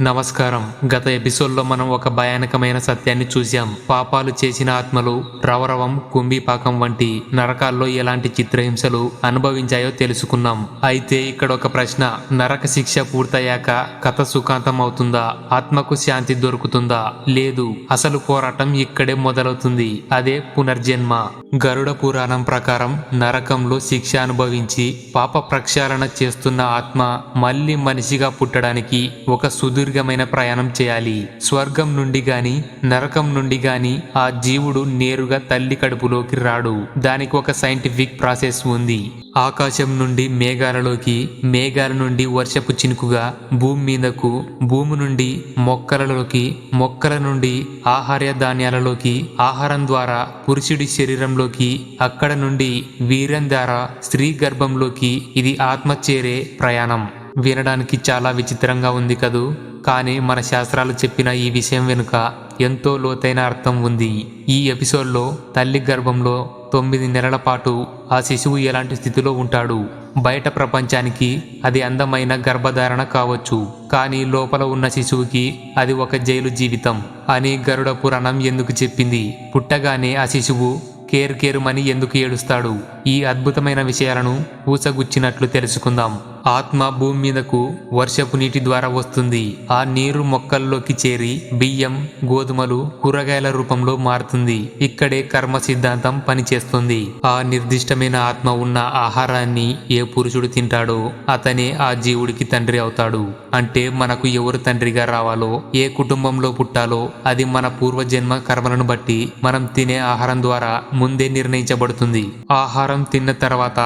నమస్కారం. గత ఎపిసోడ్లో మనం ఒక భయానకమైన సత్యాన్ని చూశాం. పాపాలు చేసిన ఆత్మలు రవరవం కుంభీపాకం వంటి నరకాల్లో ఎలాంటి చిత్రహింసలు అనుభవించాయో తెలుసుకున్నాం. అయితే ఇక్కడ ఒక ప్రశ్న నరక శిక్ష పూర్తయ్యాక కథ సుఖాంతం అవుతుందా? ఆత్మకు శాంతి దొరుకుతుందా? లేదు. అసలు పోరాటం ఇక్కడే మొదలవుతుంది. అదే పునర్జన్మ. గరుడ పురాణం ప్రకారం నరకంలో శిక్ష అనుభవించి పాప ప్రక్షాళన చేస్తున్న ఆత్మ మళ్ళీ మనిషిగా పుట్టడానికి ఒక సుదీర్ఘమైన ప్రయాణం చేయాలి. స్వర్గం నుండి గాని నరకం నుండి గాని ఆ జీవుడు నేరుగా తల్లి కడుపులోకి రాడు. దానికి ఒక సైంటిఫిక్ ప్రాసెస్ ఉంది. ఆకాశం నుండి మేఘాలలోకి మేఘాల నుండి వర్షపు చినుకుగా భూమి మీదకు భూమి నుండి మొక్కలలోకి మొక్కల నుండి ఆహార ధాన్యాలలోకి ఆహారం ద్వారా పురుషుడి శరీరంలోకి అక్కడ నుండి వీరం ద్వారా స్త్రీ గర్భంలోకి ఇది ఆత్మ చేరే ప్రయాణం. వినడానికి చాలా విచిత్రంగా ఉంది కదూ? కానీ మన శాస్త్రాలు చెప్పిన ఈ విషయం వెనుక ఎంతో లోతైన అర్థం ఉంది. ఈ ఎపిసోడ్లో తల్లి గర్భంలో తొమ్మిది నెలల పాటు ఆ శిశువు ఎలాంటి స్థితిలో ఉంటాడు? బయట ప్రపంచానికి అది అందమైన గర్భధారణ కావచ్చు. కానీ లోపల ఉన్న శిశువుకి అది ఒక జైలు జీవితం అని గరుడ పురాణం ఎందుకు చెప్పింది? పుట్టగానే ఆ శిశువు కేర్ కేరుమని ఎందుకు ఏడుస్తాడు? ఈ అద్భుతమైన విషయాలను పూసగుచ్చినట్లు తెలుసుకుందాం. ఆత్మ భూమి మీదకు వర్షపు నీటి ద్వారా వస్తుంది. ఆ నీరు మొక్కల్లోకి చేరి బియ్యం గోధుమలు కూరగాయల రూపంలో మారుతుంది. ఇక్కడే కర్మ సిద్ధాంతం పనిచేస్తుంది. ఆ నిర్దిష్టమైన ఆత్మ ఉన్న ఆహారాన్ని ఏ పురుషుడు తింటాడో అతనే ఆ జీవుడికి తండ్రి అవుతాడు. అంటే మనకు ఎవరు తండ్రిగా రావాలో ఏ కుటుంబంలో పుట్టాలో అది మన పూర్వజన్మ కర్మలను బట్టి మనం తినే ఆహారం ద్వారా ముందే నిర్ణయించబడుతుంది. ఆహారం తిన్న తర్వాత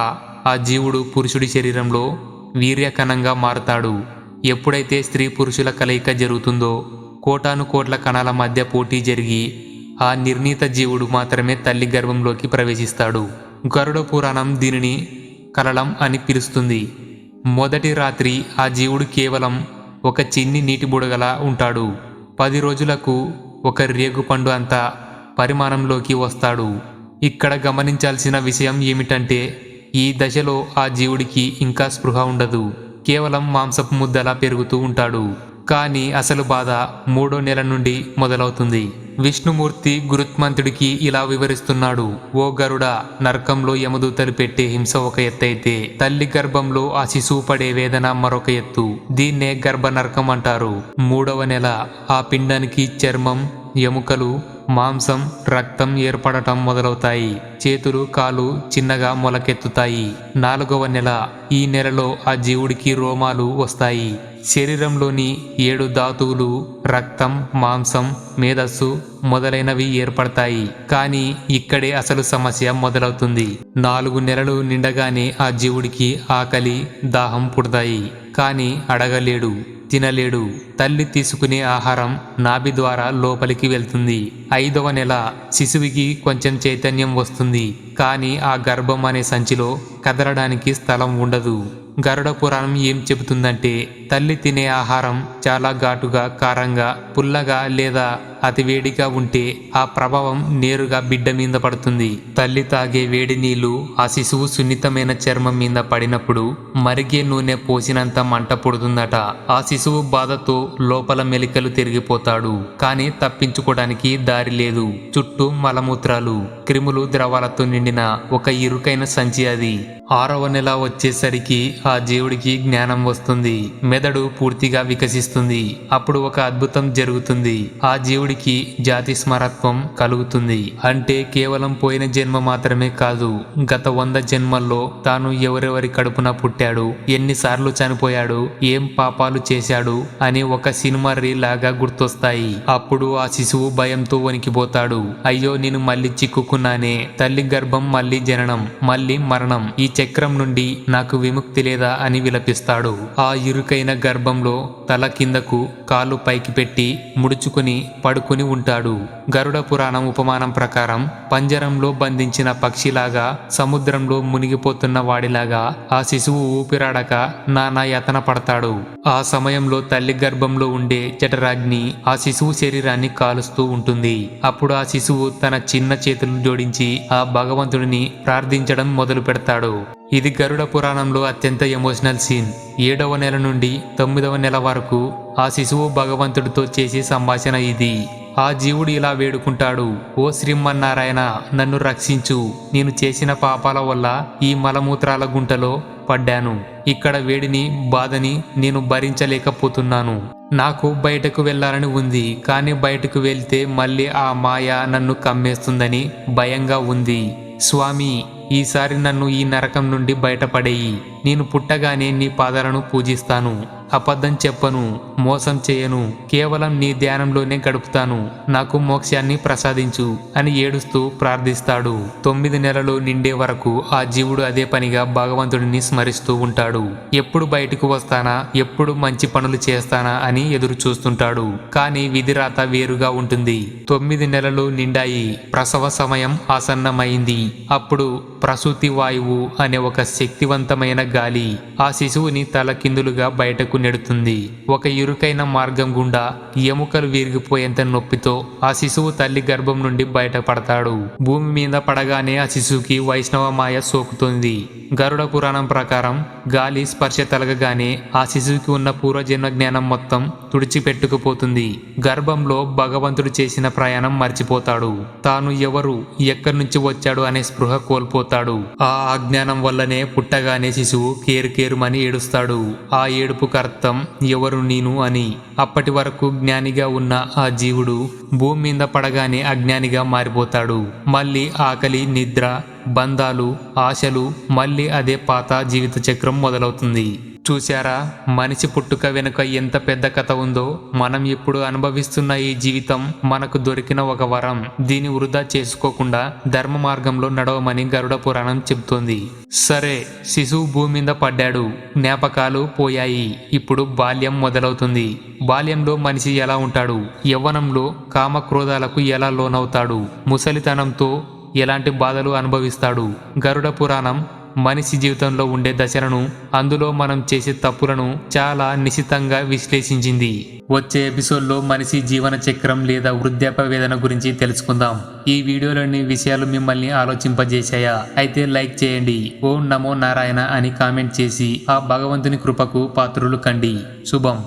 ఆ జీవుడు పురుషుడి శరీరంలో వీర్యకణంగా మారతాడు. ఎప్పుడైతే స్త్రీ పురుషుల కలయిక జరుగుతుందో కోటాను కోట్ల కణాల మధ్య పోటీ జరిగి ఆ నిర్ణీత జీవుడు మాత్రమే తల్లి గర్భంలోకి ప్రవేశిస్తాడు. గరుడ పురాణం దీనిని కలలం అని పిలుస్తుంది. మొదటి రాత్రి ఆ జీవుడు కేవలం ఒక చిన్ని నీటి బుడగలా ఉంటాడు. పది రోజులకు ఒక రేగుపండు అంత పరిమాణంలోకి వస్తాడు. ఇక్కడ గమనించాల్సిన విషయం ఏమిటంటే ఈ దశలో ఆ జీవుడికి ఇంకా స్పృహ ఉండదు. కేవలం మాంసపు ముద్దలా పెరుగుతూ ఉంటాడు. కానీ అసలు బాధ మూడో నెల నుండి మొదలవుతుంది. విష్ణుమూర్తి గురుత్మంతుడికి ఇలా వివరిస్తున్నాడు. ఓ గరుడ నరకంలో యమదూతలు పెట్టే హింస ఒక ఎత్తైతే తల్లి గర్భంలో ఆ శిశువు పడే వేదన మరొక ఎత్తు. దీన్నే గర్భ నరకం అంటారు. మూడవ నెల ఆ పిండానికి చర్మం ఎముకలు మాంసం రక్తం ఏర్పడటం మొదలవుతాయి. చేతులు కాలు చిన్నగా మొలకెత్తుతాయి. నాలుగవ నెల ఈ నెలలో ఆ జీవుడికి రోమాలు వస్తాయి. శరీరంలోని ఏడు ధాతువులు రక్తం మాంసం మేధస్సు మొదలైనవి ఏర్పడతాయి. కానీ ఇక్కడే అసలు సమస్య మొదలవుతుంది. నాలుగు నెలలు నిండగానే ఆ జీవుడికి ఆకలి దాహం పుడతాయి. కానీ అడగలేడు. తినలేడు. తల్లి తీసుకునే ఆహారం నాభి ద్వారా లోపలికి వెళ్తుంది. ఐదవ నెల శిశువుకి కొంచెం చైతన్యం వస్తుంది. కానీ ఆ గర్భం అనే సంచిలో కదలడానికి స్థలం ఉండదు. గరుడ పురాణం ఏం చెబుతుందంటే తల్లి తినే ఆహారం చాలా ఘాటుగా కారంగా పుల్లగా లేదా అతి వేడిగా ఉంటే ఆ ప్రభావం నేరుగా బిడ్డ మీద పడుతుంది. తల్లి తాగే వేడి నీళ్ళు ఆ శిశువు సున్నితమైన చర్మం మీద పడినప్పుడు మరిగే నూనె పోసినంత మంట పుడుతుందట. ఆ శిశువు బాధతో లోపల మెలికలు తిరిగిపోతాడు. కానీ తప్పించుకోవడానికి దారి లేదు. చుట్టూ మలమూత్రాలు క్రిములు ద్రవాలతో నిండిన ఒక ఇరుకైన సంచి అది. ఆరవ నెల వచ్చేసరికి ఆ జీవుడికి జ్ఞానం వస్తుంది. మెదడు పూర్తిగా వికసిస్తుంది. అప్పుడు ఒక అద్భుతం జరుగుతుంది. ఆ జీవుడికి జాతి స్మరత్వం కలుగుతుంది. అంటే కేవలం పోయిన జన్మ మాత్రమే కాదు గత వంద జన్మల్లో తాను ఎవరెవరి కడుపున పుట్టాడు ఎన్నిసార్లు చనిపోయాడు ఏం పాపాలు చేశాడు అని ఒక సినిమా రీల్ లాగా గుర్తొస్తాయి. అప్పుడు ఆ శిశువు భయంతో వణికిపోతాడు. అయ్యో నేను మళ్ళీ చిక్కుకున్నానే. తల్లి గర్భం మళ్ళీ జననం మళ్ళీ మరణం. ఈ చక్రం నుండి నాకు విముక్తి లేదా అని విలపిస్తాడు. ఆ ఇరుకైన గర్భంలో తల కిందకు కాలు పైకి పెట్టి ముడుచుకుని పడుకుని ఉంటాడు. గరుడ పురాణం ఉపమానం ప్రకారం పంజరంలో బంధించిన పక్షిలాగా సముద్రంలో మునిగిపోతున్న వాడిలాగా ఆ శిశువు ఊపిరాడక నానా యతన పడతాడు. ఆ సమయంలో తల్లి గర్భంలో ఉండే జఠరాగ్ని ఆ శిశువు శరీరాన్ని కాలుస్తూ ఉంటుంది. అప్పుడు ఆ శిశువు తన చిన్న చేతులు జోడించి ఆ భగవంతుడిని ప్రార్థించడం మొదలు పెడతాడు. ఇది గరుడ పురాణంలో అత్యంత ఎమోషనల్ సీన్. ఏడవ నెల నుండి తొమ్మిదవ నెల వరకు ఆ శిశువు భగవంతుడితో చేసే సంభాషణ ఇది. ఆ జీవుడు ఇలా వేడుకుంటాడు ఓ శ్రీమన్నారాయణ నన్ను రక్షించు. నేను చేసిన పాపాల వల్ల ఈ మలమూత్రాల గుంటలో పడ్డాను. ఇక్కడ వేడిని బాధని నేను భరించలేకపోతున్నాను. నాకు బయటకు వెళ్ళాలని ఉంది కానీ బయటకు వెళ్తే మళ్ళీ ఆ మాయ నన్ను కమ్మేస్తుందని భయంగా ఉంది. స్వామి ఈసారి నన్ను ఈ నరకం నుండి బయటపడేయి. నేను పుట్టగానే నీ పాదాలను పూజిస్తాను. అబద్ధం చెప్పను మోసం చేయను కేవలం నీ ధ్యానంలోనే గడుపుతాను నాకు మోక్షాన్ని ప్రసాదించు అని ఏడుస్తూ ప్రార్థిస్తాడు. తొమ్మిది నెలలు నిండే వరకు ఆ జీవుడు అదే పనిగా భగవంతుడిని స్మరిస్తూ ఉంటాడు. ఎప్పుడు బయటకు వస్తానా ఎప్పుడు మంచి పనులు చేస్తానా అని ఎదురు చూస్తుంటాడు కానీ విధిరాత వేరుగా ఉంటుంది. తొమ్మిది నెలలు నిండాయి ప్రసవ సమయం ఆసన్నమైంది. అప్పుడు ప్రసూతి వాయువు అనే ఒక శక్తివంతమైన గాలి ఆ శిశువుని తలకిందులుగా బయటకు నెడుతుంది. ఒక ఇరుకైన మార్గం గుండా ఎముకలు విరిగిపోయేంత నొప్పితో ఆ శిశువు తల్లి గర్భం నుండి బయటపడతాడు. భూమి మీద పడగానే ఆ శిశువుకి వైష్ణవ మాయ సోకుతుంది. గరుడ పురాణం ప్రకారం గాలి స్పర్శ తలగగానే ఆ శిశువుకి ఉన్న పూర్వజన్మ జ్ఞానం మొత్తం తుడిచిపెట్టుకుపోతుంది. గర్భంలో భగవంతుడు చేసిన ప్రయాణం మర్చిపోతాడు. తాను ఎవరు ఎక్కడి నుంచి వచ్చాడు అనే స్పృహ కోల్పోతాడు. ఆ అజ్ఞానం వల్లనే పుట్టగానే శిశువు కేరుకేరుమని ఏడుస్తాడు. ఆ ఏడుపు కర్త రక్తం ఎవరు నేను అని. అప్పటి వరకు జ్ఞానిగా ఉన్న ఆ జీవుడు భూమి మీద పడగానే అజ్ఞానిగా మారిపోతాడు. మళ్ళీ ఆకలి నిద్ర బంధాలు ఆశలు మళ్ళీ అదే పాత జీవిత చక్రం మొదలవుతుంది. చూశారా? మనిషి పుట్టుక వెనుక ఎంత పెద్ద కథ ఉందో మనం ఇప్పుడు అనుభవిస్తున్న ఈ జీవితం మనకు దొరికిన ఒక వరం. దీని వృధా చేసుకోకుండా ధర్మ మార్గంలో నడవమని గరుడ పురాణం చెబుతోంది. సరే శిశువు భూమి మీద పడ్డాడు. జ్ఞాపకాలు పోయాయి. ఇప్పుడు బాల్యం మొదలవుతుంది. బాల్యంలో మనిషి ఎలా ఉంటాడు? యవ్వనంలో కామక్రోధాలకు ఎలా లోనవుతాడు? ముసలితనంతో ఎలాంటి బాధలు అనుభవిస్తాడు? గరుడ పురాణం మనిషి జీవితంలో ఉండే దశలను అందులో మనం చేసే తప్పులను చాలా నిశితంగా విశ్లేషించింది. వచ్చే ఎపిసోడ్లో మనిషి జీవన చక్రం లేదా వృద్ధాప్య వేదన గురించి తెలుసుకుందాం. ఈ వీడియోలోని విషయాలు మిమ్మల్ని ఆలోచింపజేశాయా? అయితే లైక్ చేయండి. ఓం నమో నారాయణ అని కామెంట్ చేసి ఆ భగవంతుని కృపకు పాత్రులు కండి. శుభం.